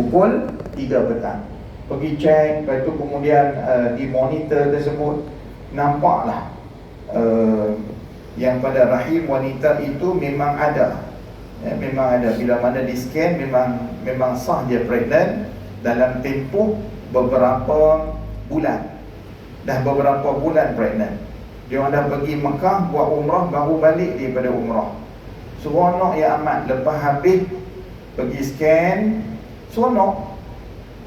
pukul 3 petang. Pergi cek lepas tu kemudian uh, di monitor tersebut nampaklah uh, yang pada rahim wanita itu memang ada. Ya, memang ada. Bila mana di scan memang memang sah dia pregnant dalam tempoh beberapa bulan. Dah beberapa bulan pregnant. Dia orang dah pergi Mekah buat umrah baru balik daripada umrah. Seronok ya amat lepas habis pergi scan seronok.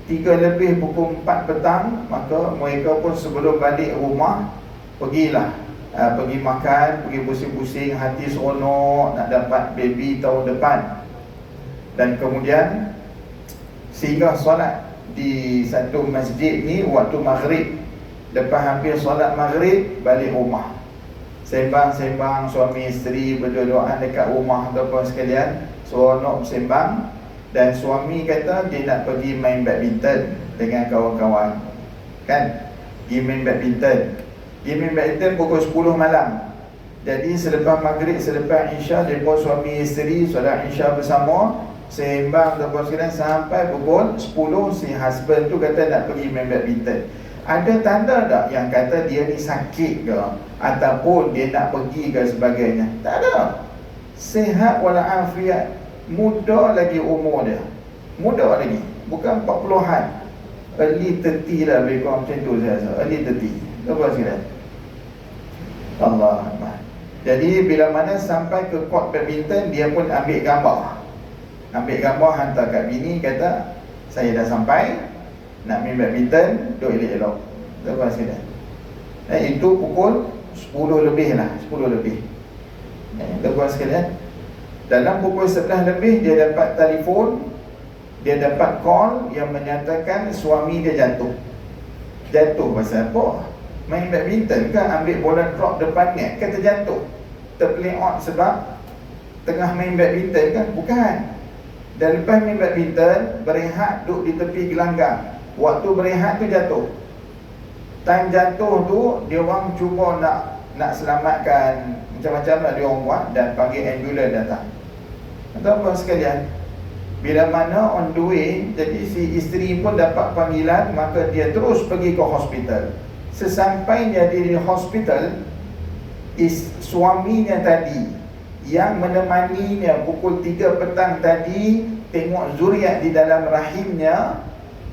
Tiga lebih pukul empat petang Maka mereka pun sebelum balik rumah Pergilah. Uh, Pergi makan, pergi pusing-pusing Hati seronok nak dapat baby tahun depan. Dan kemudian Sehingga solat Di satu masjid ni Waktu maghrib. Lepas hampir solat maghrib Balik rumah. Sembang-sembang suami isteri Berdoa dekat rumah Ataupun sekalian Seronok sembang dan suami kata dia nak pergi main badminton dengan kawan-kawan. Kan? Pergi main badminton. Pergi main badminton pukul 10 malam. Jadi selepas maghrib selepas isya depa suami isteri solat isya bersama sembang ataupun sekalian sampai pukul 10 si husband tu kata nak pergi main badminton. Ada tanda tak yang kata dia ni sakit ke? Ataupun dia nak pergi ke sebagainya? Tak ada. Sehat walafiat muda lagi umur dia. Muda lagi. Bukan 40-an early 30 lah lebih kurang macam tu saya rasa. Early 30 apa sekalian Allah jadi bila mana sampai ke court badminton dia pun ambil gambar. Ambil gambar hantar kat bini kata saya dah sampai. Nak main badminton duk elok-elok. Apa sekalian eh, itu pukul 10 lebih lah. 10 lebih. Eh, tuan sekalian dalam pukul 11 lebih dia dapat telefon Dia dapat call yang menyatakan suami dia jatuh. Jatuh pasal apa? Main badminton kan ambil bola drop depan net kan terjatuh? Terpeleot sebab Tengah main badminton kan? Bukan. Dan lepas main badminton Berehat duduk di tepi gelanggang. Waktu berehat tu jatuh. Time jatuh tu Dia orang cuba nak Nak selamatkan. Macam-macam lah dia orang buat Dan panggil ambulans datang Tuan-tuan sekalian Bila mana on the way Jadi si isteri pun dapat panggilan Maka dia terus pergi ke hospital. Sesampainya di hospital is, Suaminya tadi Yang menemaninya pukul 3 petang tadi Tengok zuriat di dalam rahimnya.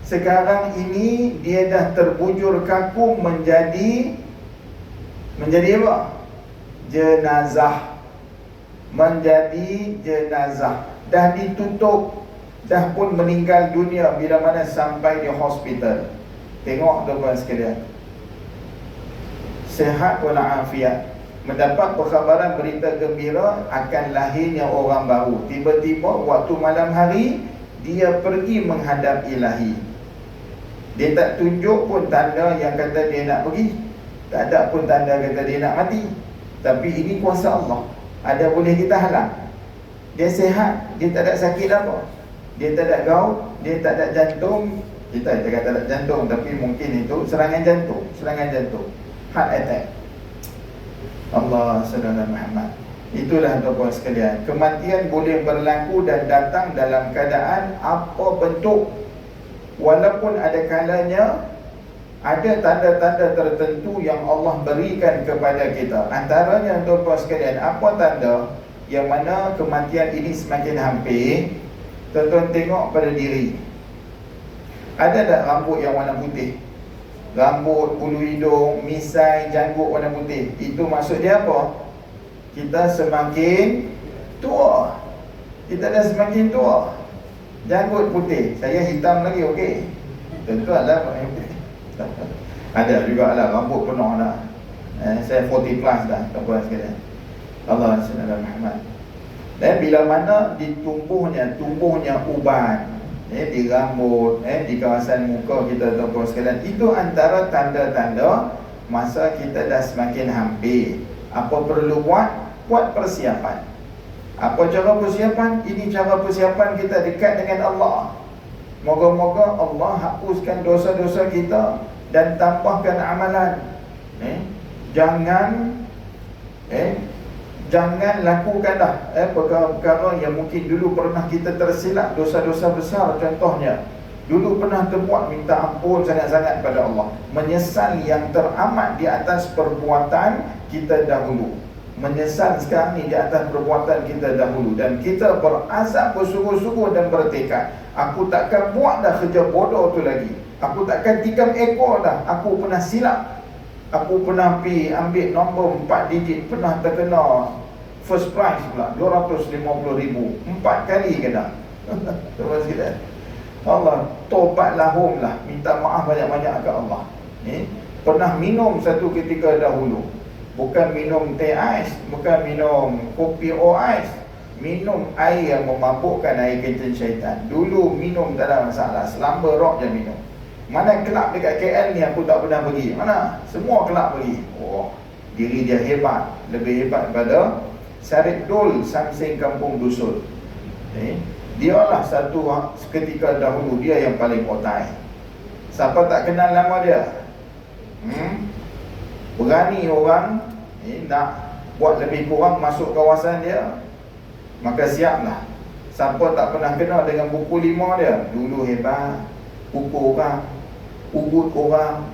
Sekarang ini Dia dah terbujur kaku menjadi Menjadi apa? Jenazah menjadi jenazah. Dah ditutup dah pun meninggal dunia bila mana sampai di hospital. Tengok tuan-tuan sekalian. Sehat walafiat mendapat perkhabaran berita gembira akan lahirnya orang baru. Tiba-tiba waktu malam hari dia pergi menghadap ilahi. Dia tak tunjuk pun tanda yang kata dia nak pergi. Tak ada pun tanda kata dia nak mati. Tapi ini kuasa Allah ada boleh kita halang. Dia sehat Dia tak ada sakit apa. Dia tak ada gaut Dia tak ada jantung. Kita tak ada jantung Tapi mungkin itu serangan jantung Serangan jantung. Heart attack. Allah Saudara Muhammad. Itulah tuan-tuan sekalian. Kematian boleh berlaku dan datang dalam keadaan Apa bentuk. Walaupun ada kalanya ada tanda-tanda tertentu yang Allah berikan kepada kita. Antaranya tuan-tuan sekalian Apa tanda yang mana kematian ini semakin hampir? Tuan-tuan tengok pada diri. Ada tak rambut yang warna putih? Rambut, bulu hidung, misai, janggut warna putih. Itu maksud dia apa? Kita semakin tua. Kita dah semakin tua. Janggut putih. Saya hitam lagi, okey? Tentu adalah ada juga lah rambut penuh dah eh, Saya 40 plus dah Tuan-tuan sekalian Allah SWT Muhammad Dan bila mana ditumbuhnya Tumbuhnya uban eh, Di rambut eh, Di kawasan muka kita Tuan-tuan sekalian Itu antara tanda-tanda Masa kita dah semakin hampir. Apa perlu buat? Buat persiapan. Apa cara persiapan? Ini cara persiapan kita dekat dengan Allah Moga-moga Allah hapuskan dosa-dosa kita dan tambahkan amalan. Eh? Jangan eh Jangan lakukanlah eh, perkara-perkara yang mungkin dulu pernah kita tersilap dosa-dosa besar contohnya. Dulu pernah terbuat minta ampun sangat-sangat pada Allah. Menyesal yang teramat di atas perbuatan kita dahulu. Menyesal sekarang ni di atas perbuatan kita dahulu. Dan kita berazam bersungguh-sungguh dan bertekad. Aku takkan buat dah kerja bodoh tu lagi. Aku takkan tikam ekor dah. Aku pernah silap Aku pernah pergi ambil nombor 4 digit Pernah terkena first prize pula 250 ribu Empat kali kena kita Allah tobat lahum lah Minta maaf banyak-banyak ke Allah eh? Pernah minum satu ketika dahulu Bukan minum teh ais Bukan minum kopi o ais Minum air yang memabukkan air kencing syaitan Dulu minum tak ada masalah Selamba rock je minum mana kelab dekat KL ni aku tak pernah pergi Mana? Semua kelab pergi Oh, diri dia hebat Lebih hebat daripada Sarip Dul Samsing Kampung Dusun eh? Dia lah satu ketika dahulu Dia yang paling otai Siapa tak kenal nama dia? Hmm? Berani orang eh, Nak buat lebih kurang masuk kawasan dia Maka siaplah. Siapa tak pernah kenal dengan buku lima dia? Dulu hebat Buku orang ubud orang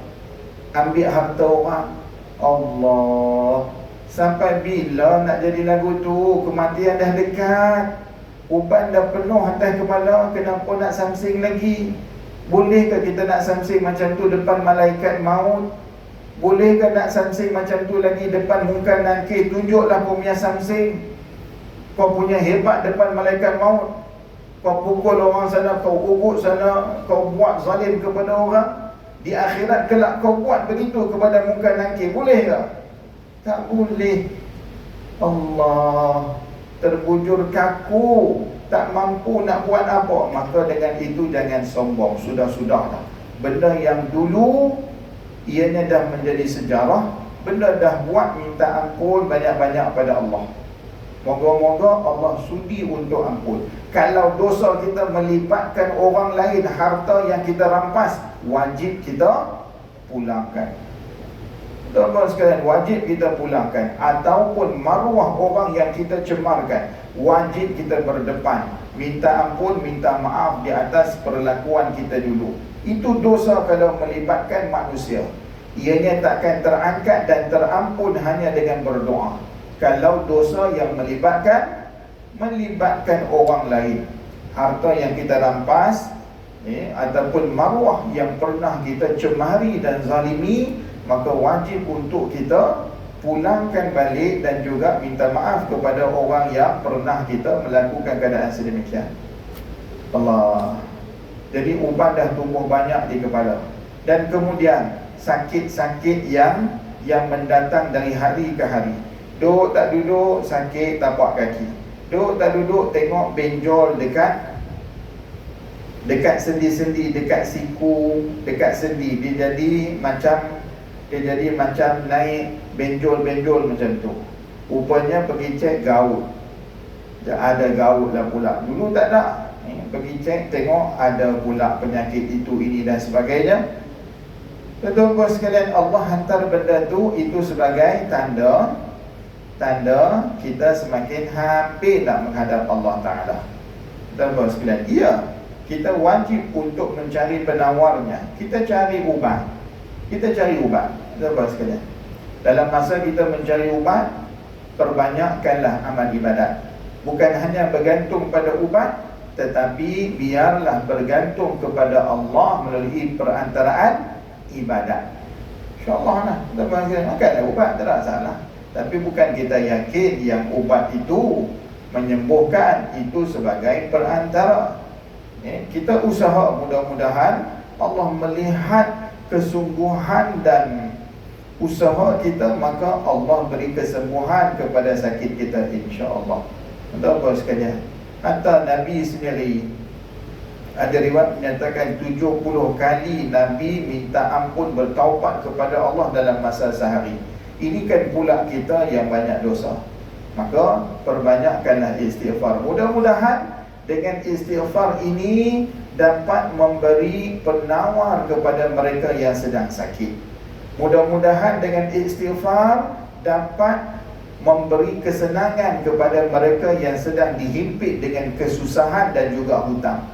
ambil harta orang. Allah. Sampai bila nak jadi lagu tu kematian dah dekat. Uban dah penuh atas kepala kenapa nak samsing lagi? Bolehkah kita nak samsing macam tu depan malaikat maut bolehkah nak samsing macam tu lagi depan mungkar nakir tunjuklah kau punya samsing kau punya hebat depan malaikat maut. Kau pukul orang sana, kau ubut sana, kau buat zalim kepada orang. Di akhirat kelak kau buat begitu kepada muka nangkir Boleh tak? Tak boleh. Allah. Terbujur kaku. Tak mampu nak buat apa. Maka dengan itu jangan sombong. Sudah-sudah lah Benda yang dulu Ianya dah menjadi sejarah. Benda dah buat minta ampun Banyak-banyak pada Allah. Moga-moga Allah sudi untuk ampun. Kalau dosa kita melibatkan orang lain Harta yang kita rampas wajib kita pulangkan. Tuan-tuan sekalian, wajib kita pulangkan. Ataupun maruah orang yang kita cemarkan, wajib kita berdepan, minta ampun, minta maaf di atas perlakuan kita dulu. Itu dosa kalau melibatkan manusia. Ianya takkan terangkat dan terampun hanya dengan berdoa. Kalau dosa yang melibatkan melibatkan orang lain, harta yang kita rampas eh, ataupun maruah yang pernah kita cemari dan zalimi maka wajib untuk kita pulangkan balik dan juga minta maaf kepada orang yang pernah kita melakukan keadaan sedemikian. Allah. Jadi ubat dah tumbuh banyak di kepala. Dan kemudian sakit-sakit yang yang mendatang dari hari ke hari. Duduk tak duduk sakit tapak kaki. Duduk tak duduk tengok benjol dekat dekat sendi-sendi, dekat siku, dekat sendi. Dia jadi macam dia jadi macam naik benjol-benjol macam tu. Rupanya pergi cek gaut. Ada gaut lah pula. Dulu tak ada. Eh, pergi cek tengok ada pula penyakit itu ini dan sebagainya. Tuan-tuan sekalian Allah hantar benda tu itu sebagai tanda tanda kita semakin hampir nak menghadap Allah Taala. Tuan-tuan sekalian, iya kita wajib untuk mencari penawarnya. Kita cari ubat. Kita cari ubat. Saudara sekalian. Dalam masa kita mencari ubat, perbanyakkanlah amal ibadat. Bukan hanya bergantung pada ubat, tetapi biarlah bergantung kepada Allah melalui perantaraan ibadat. InsyaAllah lah. Saudara sekalian. Bukanlah ubat, tak ada salah. Tapi bukan kita yakin yang ubat itu menyembuhkan itu sebagai perantara ya, kita usaha mudah-mudahan Allah melihat kesungguhan dan usaha kita maka Allah beri kesembuhan kepada sakit kita insya-Allah. Tuan-tuan sekalian, hatta Nabi sendiri ada riwayat menyatakan 70 kali Nabi minta ampun bertaubat kepada Allah dalam masa sehari. Ini kan pula kita yang banyak dosa. Maka perbanyakkanlah istighfar. Mudah-mudahan dengan istighfar ini dapat memberi penawar kepada mereka yang sedang sakit. Mudah-mudahan dengan istighfar dapat memberi kesenangan kepada mereka yang sedang dihimpit dengan kesusahan dan juga hutang.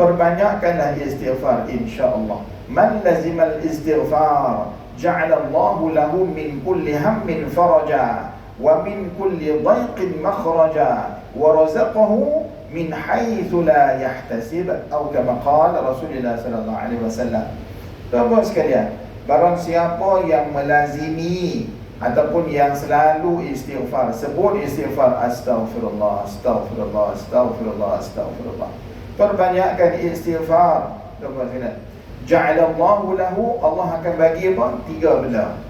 Perbanyakkanlah istighfar insya-Allah. Man lazimal istighfar ja'ala Allahu lahu min kulli hammin faraja wa min kulli dhaiqin makhraja wa razaqahu min haitsu la yahtasib atau kama qala Rasulullah sallallahu alaihi wasallam. Tuan-tuan sekalian, barang siapa yang melazimi ataupun yang selalu istighfar sebut istighfar astaghfirullah astaghfirullah astaghfirullah astaghfirullah. Perbanyakkan istighfar tuan-tuan ja'ala Allahu lahu Allah akan bagi apa? Tiga benda.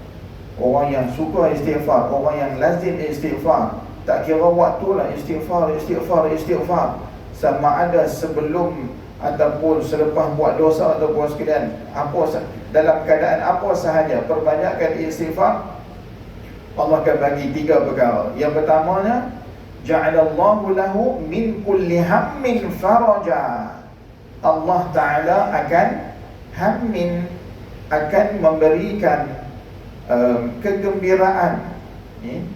Orang yang suka istighfar orang yang lazim istighfar tak kira waktu lah istighfar istighfar istighfar. Sama ada sebelum ataupun selepas buat dosa ataupun sekalian apa dalam keadaan apa sahaja perbanyakkan istighfar Allah akan bagi tiga perkara. Yang pertamanya, ja'alallahu lahu min kulli hammin faraja. Allah Taala akan hammin akan memberikan um, kegembiraan. Ni.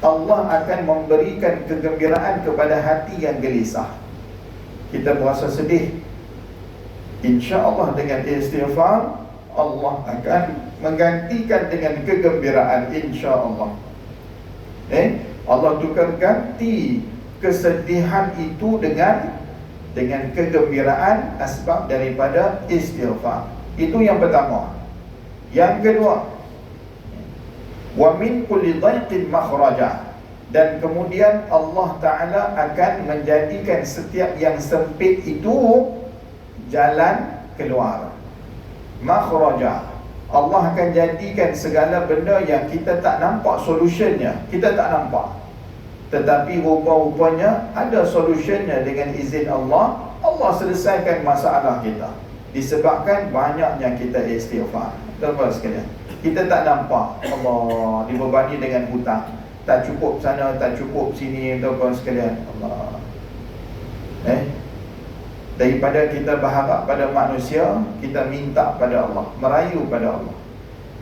Allah akan memberikan kegembiraan kepada hati yang gelisah. Kita berasa sedih. Insya Allah dengan istighfar Allah akan menggantikan dengan kegembiraan insya-Allah. Eh, Allah tukar ganti kesedihan itu dengan dengan kegembiraan asbab daripada istighfar. Itu yang pertama. Yang kedua, wa min kulli dhaiqin makhraja. Dan kemudian Allah Taala akan menjadikan setiap yang sempit itu jalan keluar. Makhraja. Allah akan jadikan segala benda yang kita tak nampak solutionnya. Kita tak nampak. Tetapi rupa-rupanya ada solutionnya dengan izin Allah. Allah selesaikan masalah kita. Disebabkan banyaknya kita istighfar. Tuan-tuan sekalian Kita tak nampak. Allah dibebani dengan hutang. Tak cukup sana, tak cukup sini. Tuan-tuan sekalian Allah. Eh daripada kita berharap pada manusia kita minta pada Allah merayu pada Allah.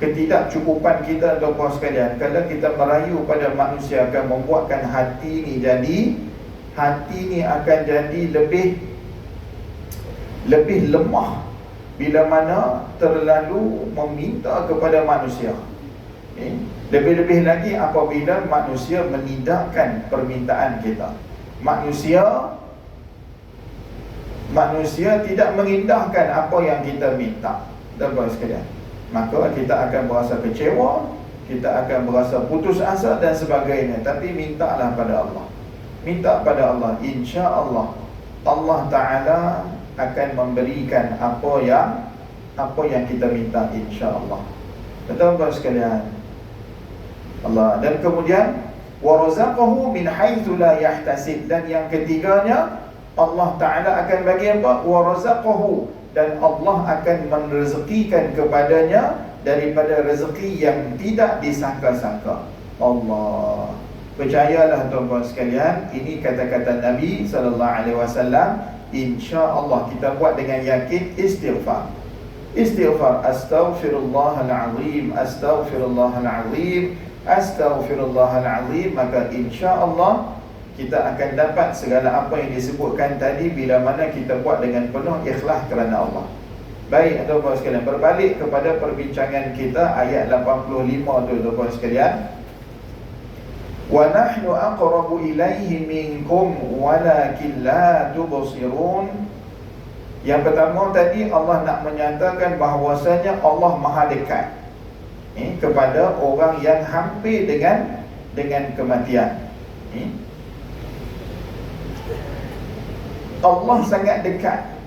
Ketidakcukupan kita tuan-tuan sekalian kalau kita merayu pada manusia akan membuatkan hati ni jadi hati ni akan jadi lebih lebih lemah bila mana terlalu meminta kepada manusia. Lebih-lebih lagi apabila manusia menidakkan permintaan kita. Manusia manusia tidak mengindahkan apa yang kita minta. Dan sekalian maka kita akan berasa kecewa kita akan berasa putus asa dan sebagainya. Tapi mintalah pada Allah. Minta pada Allah. Insya Allah Allah Taala akan memberikan apa yang apa yang kita minta insya Allah betul sekalian Allah. Dan kemudian warazaqahu min haitsu la yahtasib. Dan yang ketiganya Allah Ta'ala akan bagi apa? Warazaqahu Dan Allah akan merezekikan kepadanya Daripada rezeki yang tidak disangka-sangka. Allah. Percayalah tuan-tuan sekalian Ini kata-kata Nabi SAW Insya Allah kita buat dengan yakin istighfar. Istighfar. Astaghfirullahaladzim Astaghfirullahaladzim Astaghfirullahaladzim Maka insya Allah kita akan dapat segala apa yang disebutkan tadi bila mana kita buat dengan penuh ikhlas kerana Allah. Baik tuan-tuan sekalian, berbalik kepada perbincangan kita ayat 85 tu tuan-tuan sekalian. Wa nahnu aqrabu ilaihi minkum walakin la tubsirun. Yang pertama tadi Allah nak menyatakan bahawasanya Allah Maha dekat eh, kepada orang yang hampir dengan dengan kematian. Eh, Allah sangat dekat.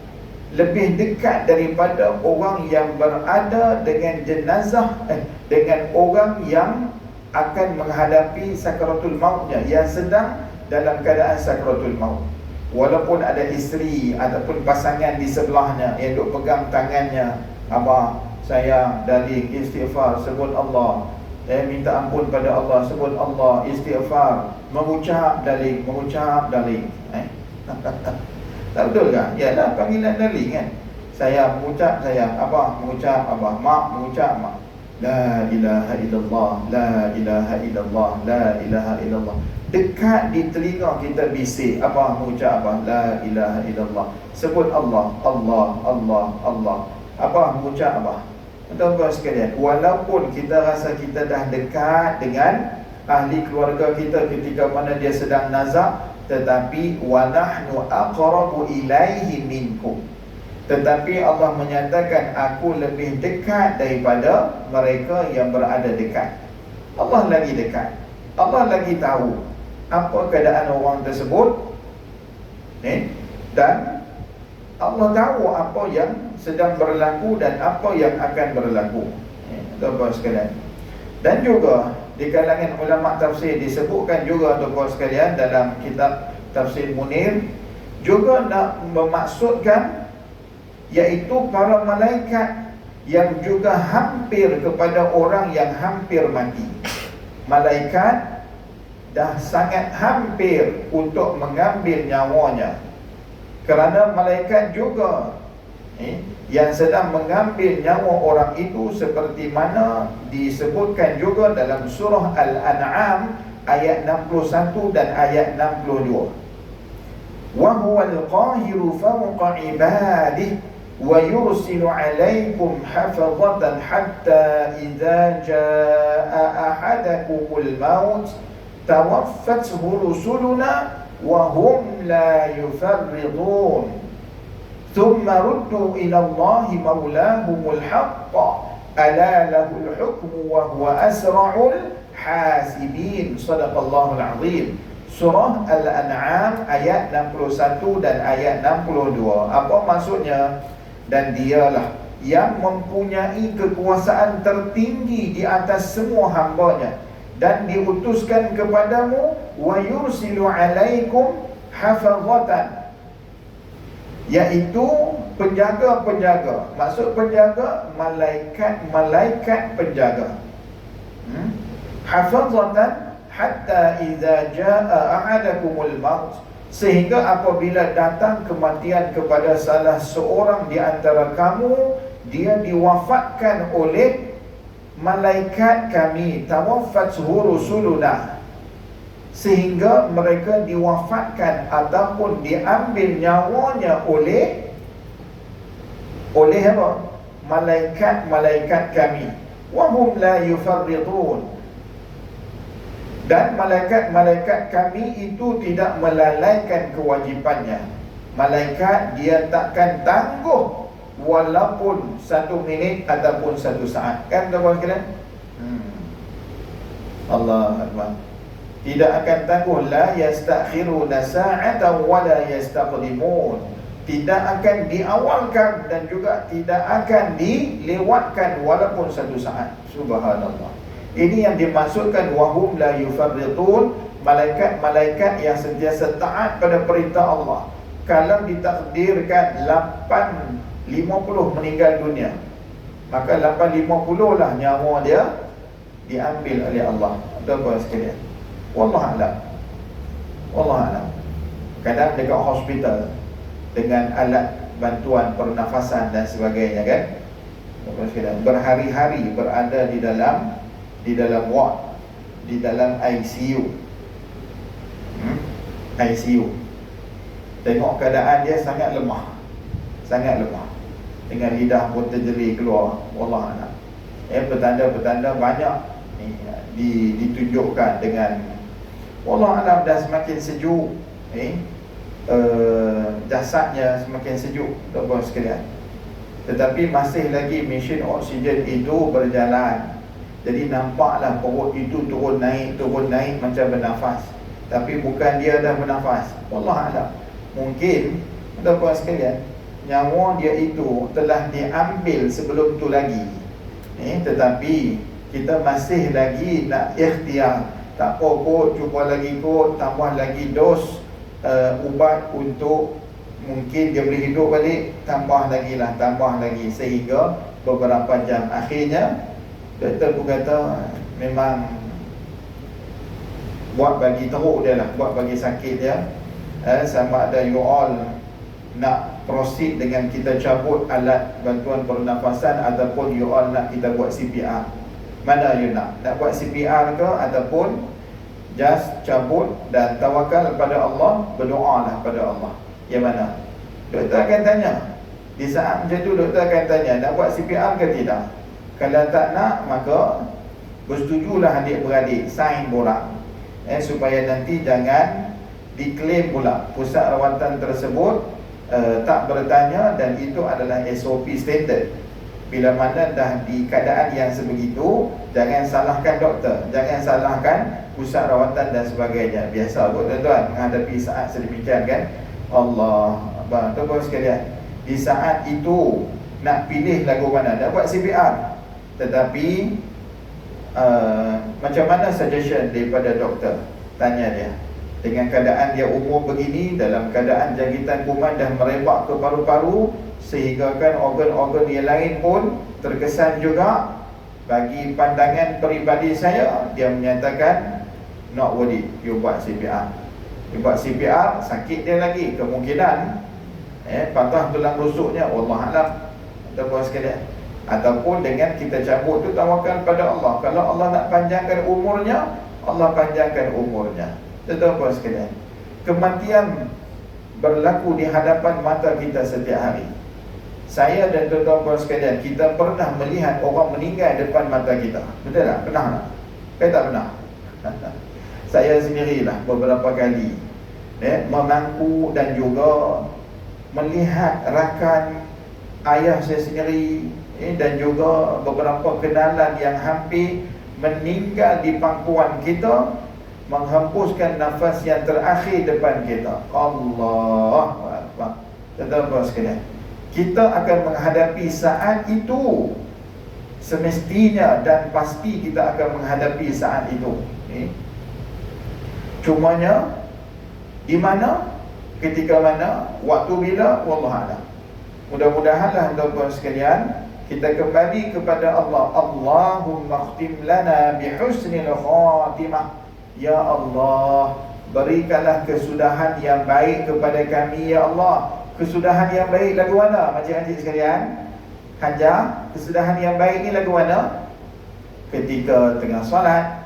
Lebih dekat daripada orang yang berada dengan jenazah eh, dengan orang yang akan menghadapi sakaratul mautnya yang sedang dalam keadaan sakaratul maut. Walaupun ada isteri ataupun pasangan di sebelahnya yang duk pegang tangannya abah saya dari istighfar sebut Allah. Eh, minta ampun pada Allah sebut Allah istighfar. Mengucap dari mengucap dari eh. Tak betul kan? Ialah panggilan darling kan? Saya mengucap saya Abah mengucap Abah Mak mengucap Mak. La ilaha illallah La ilaha illallah La ilaha illallah. Dekat di telinga kita bisik Apa? Mengucap apa? La ilaha illallah. Sebut Allah Allah Allah Allah. Apa? Mengucap apa? Tuan-tuan sekalian Walaupun kita rasa kita dah dekat dengan Ahli keluarga kita ketika mana dia sedang nazak Tetapi Wanahnu aqrabu ilaihi minkum. Tetapi Allah menyatakan Aku lebih dekat daripada Mereka yang berada dekat. Allah lagi dekat. Allah lagi tahu apa keadaan orang tersebut. Eh? dan Allah tahu apa yang sedang berlaku dan apa yang akan berlaku. Eh, sekalian. Dan juga di kalangan ulama tafsir disebutkan juga tuan-tuan sekalian dalam kitab tafsir Munir juga nak memaksudkan iaitu para malaikat yang juga hampir kepada orang yang hampir mati. Malaikat dah sangat hampir untuk mengambil nyawanya. Kerana malaikat juga eh, yang sedang mengambil nyawa orang itu seperti mana disebutkan juga dalam surah Al-An'am ayat 61 dan ayat 62 wa huwal qahiru fawqa ibadihi wa yursilu alaykum hafazatan hatta idza jaa ahadakumul maut توفته رسلنا وهم لا يفرطون Thumma ruddu ila Allahi maulahumul haqqa ala lahul hukmu wa huwa asra'ul hasibin. Sadaqallahul azim. Surah Al-An'am ayat 61 dan ayat 62. Apa maksudnya? Dan dialah yang mempunyai kekuasaan tertinggi di atas semua hambanya dan diutuskan kepadamu wa yursilu alaikum hafazatan iaitu penjaga-penjaga. Maksud penjaga malaikat-malaikat penjaga. Hmm? hafazatan hatta idza jaa ahadakumul maut. Sehingga apabila datang kematian kepada salah seorang di antara kamu dia diwafatkan oleh malaikat kami. Tawaffat rusuluna sehingga mereka diwafatkan ataupun diambil nyawanya oleh oleh apa? Malaikat-malaikat kami. Wahum la yufarridun dan malaikat-malaikat kami itu tidak melalaikan kewajipannya. Malaikat dia takkan tangguh walaupun satu minit ataupun satu saat. Kan tuan-tuan sekalian? Hmm. Allah Akbar tidak akan tangguh la yastakhiruna sa'atan wa la yastaqdimun. Tidak akan diawalkan dan juga tidak akan dilewatkan walaupun satu saat. Subhanallah. Ini yang dimaksudkan wahum la yufarritun. Malaikat-malaikat yang sentiasa taat pada perintah Allah. Kalau ditakdirkan 8 50 meninggal dunia Maka 850 lah nyawa dia Diambil oleh Allah. Tuan-tuan sekalian Wallah alam. Wallah alam. Kadang dekat hospital Dengan alat bantuan pernafasan dan sebagainya kan? Berhari-hari berada di dalam Di dalam ward Di dalam ICU hmm? ICU Tengok keadaan dia sangat lemah. Sangat lemah. Dengan lidah pun terjeri keluar. Wallah anak eh petanda-petanda banyak ni di, ditunjukkan dengan wallah alam dah semakin sejuk eh uh, jasadnya semakin sejuk tuan sekalian. Tetapi masih lagi mesin oksigen itu berjalan. Jadi nampaklah perut itu turun naik turun naik macam bernafas. Tapi bukan dia dah bernafas. Wallah alam. Mungkin tuan sekalian nyawa dia itu telah diambil sebelum tu lagi. Eh, tetapi kita masih lagi nak ikhtiar tak apa kot cuba lagi kot tambah lagi dos uh, ubat untuk mungkin dia boleh hidup balik tambah lagi lah tambah lagi. Sehingga beberapa jam akhirnya doktor pun kata memang buat bagi teruk dia lah buat bagi sakit dia. Eh, sama ada you all nak proceed dengan kita cabut alat bantuan pernafasan ataupun you all nak kita buat CPR Mana you nak? Nak buat CPR ke ataupun just cabut dan tawakal kepada Allah, berdoa lah kepada Allah. Yang mana? Doktor akan tanya. Di saat macam tu doktor akan tanya, nak buat CPR ke tidak? Kalau tak nak, maka bersetujulah adik-beradik sign borang. Eh, supaya nanti jangan diklaim pula pusat rawatan tersebut uh, tak bertanya dan itu adalah SOP standard. Bila mana dah di keadaan yang sebegitu Jangan salahkan doktor Jangan salahkan pusat rawatan dan sebagainya. Biasa kot tuan-tuan. Menghadapi saat sedemikian kan Allah Abang, tuan-tuan sekalian Di saat itu Nak pilih lagu mana? Nak buat CPR Tetapi uh, Macam mana suggestion daripada doktor? Tanya dia. Dengan keadaan dia umur begini Dalam keadaan jangkitan kuman dah merebak ke paru-paru sehingga kan organ-organ yang lain pun terkesan juga. Bagi pandangan peribadi saya dia menyatakan not worth it. You buat CPR you buat CPR sakit dia lagi kemungkinan eh patah tulang rusuknya Allah alam ataupun sekalian. Ataupun dengan kita cabut tu tawakal pada Allah. Kalau Allah nak panjangkan umurnya Allah panjangkan umurnya. Tetapi sekalian. Kematian berlaku di hadapan mata kita setiap hari. Saya dan tuan-tuan sekalian Kita pernah melihat orang meninggal depan mata kita. Betul tak? Pernah tak? Saya tak pernah Saya sendirilah beberapa kali eh, Memangku dan juga Melihat rakan Ayah saya sendiri eh, Dan juga beberapa kenalan yang hampir Meninggal di pangkuan kita Menghempuskan nafas yang terakhir depan kita. Allah puan sekalian kita akan menghadapi saat itu. Semestinya dan pasti kita akan menghadapi saat itu eh? Cumanya di mana ketika mana waktu bila wallah alam. Mudah-mudahanlah tuan-tuan sekalian kita kembali kepada Allah. Allahumma khtim lana bihusnil khatimah. Ya Allah berikanlah kesudahan yang baik kepada kami ya Allah. Kesudahan yang baik lagu mana makcik-makcik sekalian? Hanja kesudahan yang baik ni lagu mana? Ketika tengah solat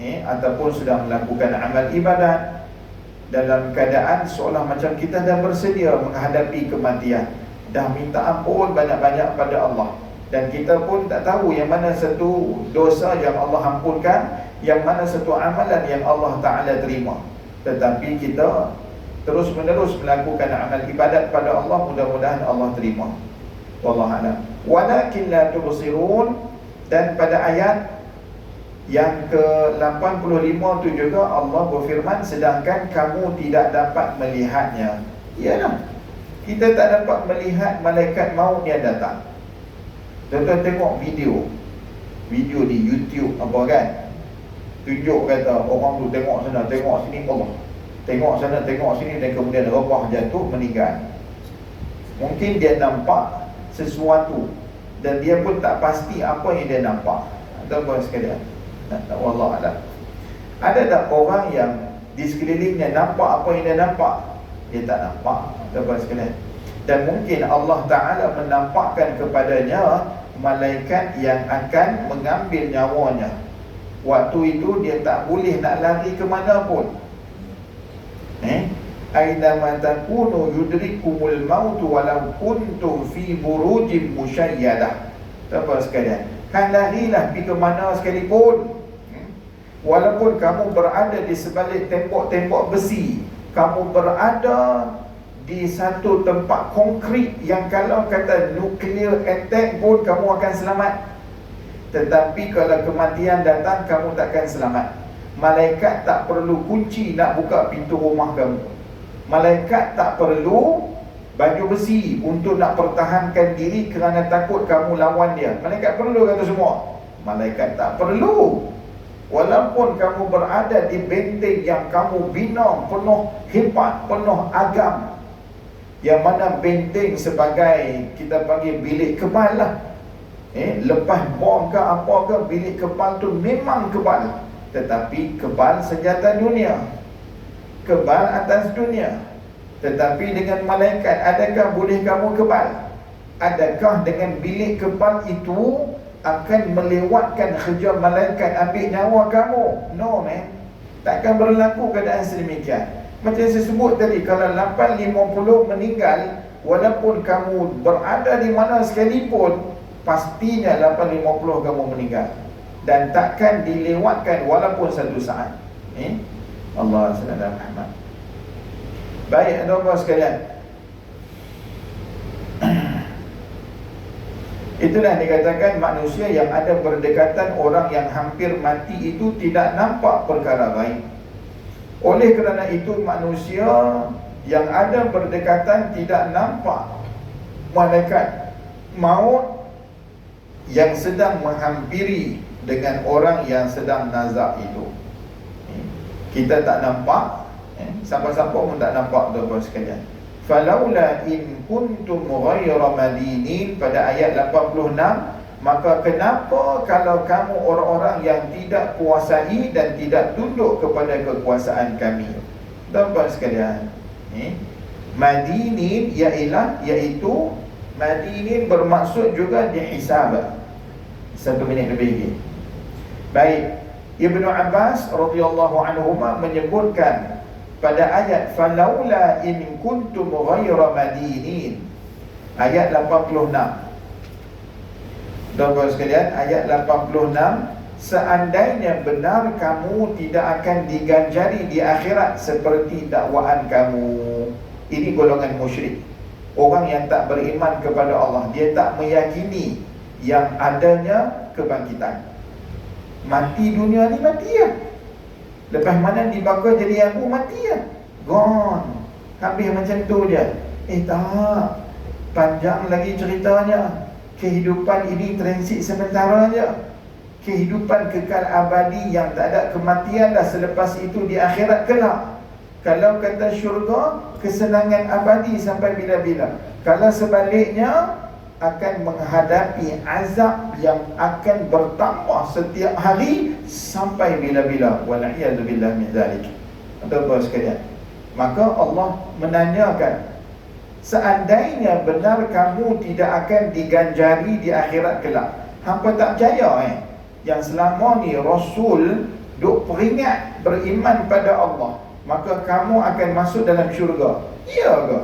eh, ataupun sudah melakukan amal ibadat dalam keadaan seolah macam kita dah bersedia menghadapi kematian dah minta ampun banyak-banyak pada Allah. Dan kita pun tak tahu yang mana satu dosa yang Allah ampunkan yang mana satu amalan yang Allah Ta'ala terima. Tetapi kita terus menerus melakukan amal ibadat pada Allah mudah-mudahan Allah terima. Wallahu a'lam. Walakin la tubsirun. Dan pada ayat yang ke-85 tu juga Allah berfirman sedangkan kamu tidak dapat melihatnya. Iyalah kita tak dapat melihat malaikat maut yang datang. Tuan-tuan tengok video. Video di YouTube apa kan? Tunjuk kata orang tu tengok sana tengok sini Allah Tengok sana, tengok sini dan kemudian rebah jatuh meninggal. Mungkin dia nampak sesuatu Dan dia pun tak pasti apa yang dia nampak. Tuan-tuan sekalian Allah Allah Ada tak orang yang di sekelilingnya nampak apa yang dia nampak? Dia tak nampak. Tuan-tuan sekalian. Dan mungkin Allah Ta'ala menampakkan kepadanya Malaikat yang akan mengambil nyawanya. Waktu itu dia tak boleh nak lari ke mana pun. Eh? Aina ma takunu yudrikumul maut walau kuntum fi burujin musyayyadah. Apa sekalian kan larilah pergi ke mana sekalipun. Hmm? walaupun kamu berada di sebalik tembok-tembok besi kamu berada di satu tempat konkrit yang kalau kata nuclear attack pun kamu akan selamat. Tetapi kalau kematian datang kamu takkan selamat. Malaikat tak perlu kunci nak buka pintu rumah kamu. Malaikat tak perlu baju besi untuk nak pertahankan diri kerana takut kamu lawan dia. Malaikat perlu kata semua. Malaikat tak perlu. Walaupun kamu berada di benteng yang kamu bina penuh hebat, penuh agam Yang mana benteng sebagai kita panggil bilik kebal lah. Eh, Lepas bom ke apa ke bilik kebal tu memang kebal. Tetapi kebal senjata dunia. Kebal atas dunia tetapi dengan malaikat adakah boleh kamu kebal adakah dengan bilik kebal itu akan melewatkan kerja malaikat ambil nyawa kamu. No man. Takkan berlaku keadaan sedemikian. Macam saya sebut tadi, kalau 850 meninggal, walaupun kamu berada di mana sekalipun, pastinya 850 kamu meninggal. Dan takkan dilewatkan walaupun satu saat. Eh? Allah SWT. Baik, tuan-tuan sekalian. Itulah dikatakan manusia yang ada berdekatan orang yang hampir mati itu tidak nampak perkara baik. Oleh kerana itu manusia yang ada berdekatan tidak nampak malaikat maut yang sedang menghampiri dengan orang yang sedang nazak itu. Kita tak nampak, eh, siapa-siapa pun tak nampak tuan-tuan sekalian. Falaula in kuntum ghayra madinin pada ayat 86 maka kenapa kalau kamu orang-orang yang tidak kuasai dan tidak tunduk kepada kekuasaan kami Tuan-tuan sekalian eh? Madinin ialah iaitu Madinin bermaksud juga dihisab Satu minit lebih lagi Baik Ibnu Abbas radhiyallahu anhu menyebutkan pada ayat falaula in kuntum ghayra madinin. Ayat 86 Tuan-tuan sekalian ayat 86 seandainya benar kamu tidak akan diganjari di akhirat seperti dakwaan kamu. Ini golongan musyrik. Orang yang tak beriman kepada Allah dia tak meyakini yang adanya kebangkitan. Mati dunia ni mati ya Lepas mana dibakar jadi abu mati ya Gone. Habis macam tu je Eh tak. Panjang lagi ceritanya. Kehidupan ini transit sementara je. Kehidupan kekal abadi yang tak ada kematian dah selepas itu di akhirat kelak. Kalau kata syurga Kesenangan abadi sampai bila-bila. Kalau sebaliknya akan menghadapi azab yang akan bertambah setiap hari sampai bila-bila. Wala'iyadzubillah min zalik tuan-tuan sekalian maka Allah menanyakan seandainya benar kamu tidak akan diganjari di akhirat kelak hampa tak percaya eh? Yang selama ni rasul duk peringat beriman pada Allah maka kamu akan masuk dalam syurga. Iya ke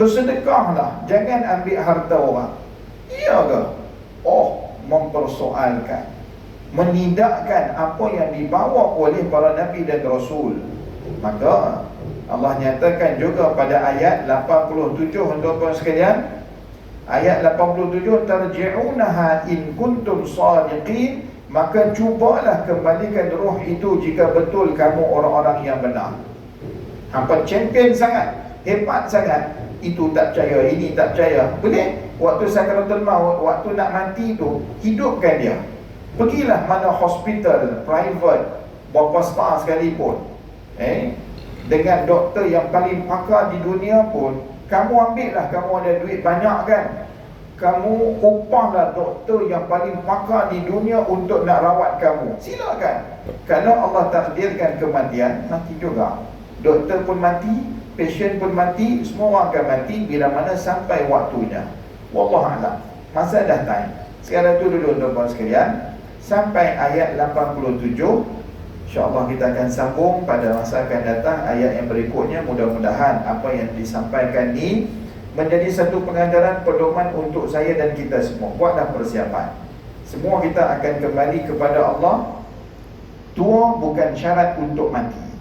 Bersedekahlah Jangan ambil harta orang. Iya ke? Oh Mempersoalkan. Menidakkan apa yang dibawa oleh para Nabi dan Rasul. Maka Allah nyatakan juga pada ayat 87 Untuk sekalian. Ayat 87 Tarji'unaha in kuntum sadiqin. Maka cubalah kembalikan roh itu Jika betul kamu orang-orang yang benar. Hampa champion sangat Hebat sangat itu tak percaya, ini tak percaya. Boleh? Waktu sakratul maut, waktu nak mati tu, hidupkan dia. Pergilah mana hospital, private, berapa star sekalipun. Eh? Dengan doktor yang paling pakar di dunia pun, kamu ambil lah, kamu ada duit banyak kan? Kamu upahlah doktor yang paling pakar di dunia untuk nak rawat kamu. Silakan. Kalau Allah takdirkan kematian, mati juga. Doktor pun mati, Pasien pun mati, semua orang akan mati bila mana sampai waktunya. Wallah alam. Masa dah time. Sekarang tu dulu tuan-tuan sekalian. Sampai ayat 87. InsyaAllah kita akan sambung pada masa akan datang ayat yang berikutnya. Mudah-mudahan apa yang disampaikan ni menjadi satu pengajaran pedoman untuk saya dan kita semua. Buatlah persiapan. Semua kita akan kembali kepada Allah. Tua bukan syarat untuk mati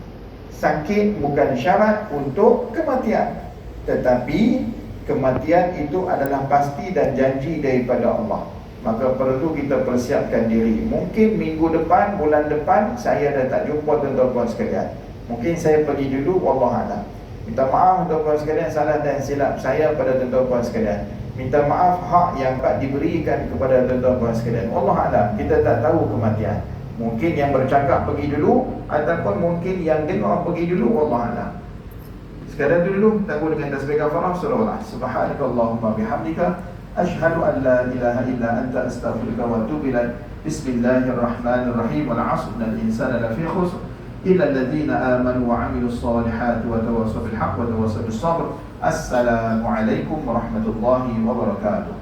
sakit bukan syarat untuk kematian. Tetapi kematian itu adalah pasti dan janji daripada Allah. Maka perlu kita persiapkan diri. Mungkin minggu depan bulan depan saya dah tak jumpa tuan-tuan sekalian. Mungkin saya pergi dulu wallah alam. Minta maaf tuan-tuan sekalian salah dan silap saya pada tuan-tuan sekalian. Minta maaf hak yang tak diberikan kepada tuan-tuan sekalian. Allah alam kita tak tahu kematian. Mungkin yang bercakap pergi dulu Ataupun mungkin yang dengar pergi dulu Allah Sekarang itu dulu Tunggu dengan tasbih kafarah surah Subhanakallahumma bihamdika Ashhadu an la ilaha illa anta astaghfirullah wa atubu ilaik. Bismillahirrahmanirrahim. Wal asr. Nal insana lafi khusr. Illa alladhina amanu wa amilu salihati Wa tawasaw bil wa tawasaw bil sabr. Assalamualaikum warahmatullahi wabarakatuh